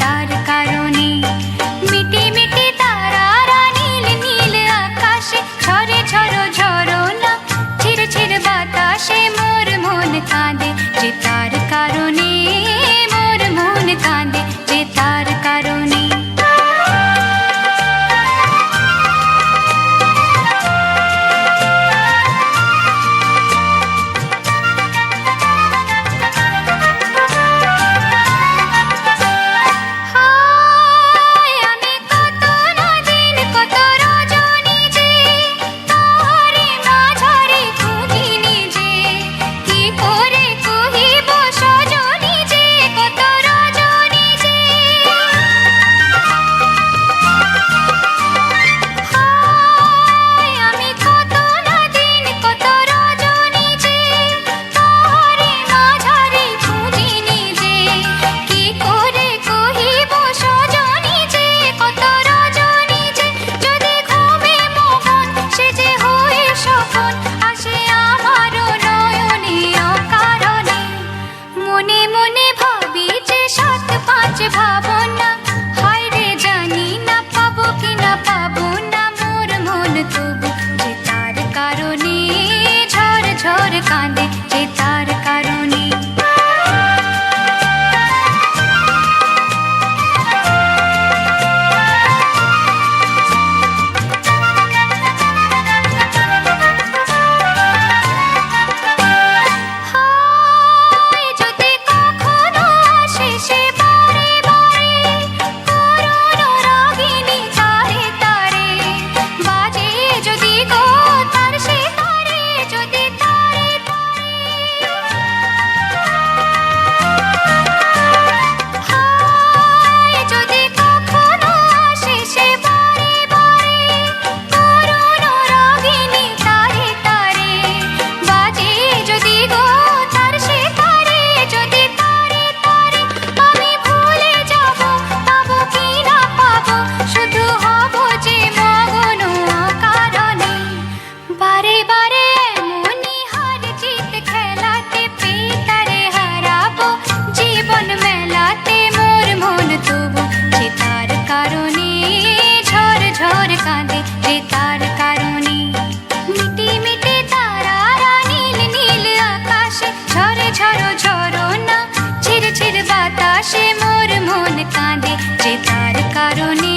তার কারণে। মিটি মিটি তারারা নীল নীল আকাশে, ঝরে ঝরো ঝরো না ছিড় ছিড় বাতাসে মোর মন কাঁদে। তার কারণে कांदे चेता তার কারণে। মিটি মিটি তারারা নীল নীল আকাশে, ঝরে ঝরো ঝরো না ঝির ঝির বাতাসে মোর মন কাঁদে। যে তার কারণে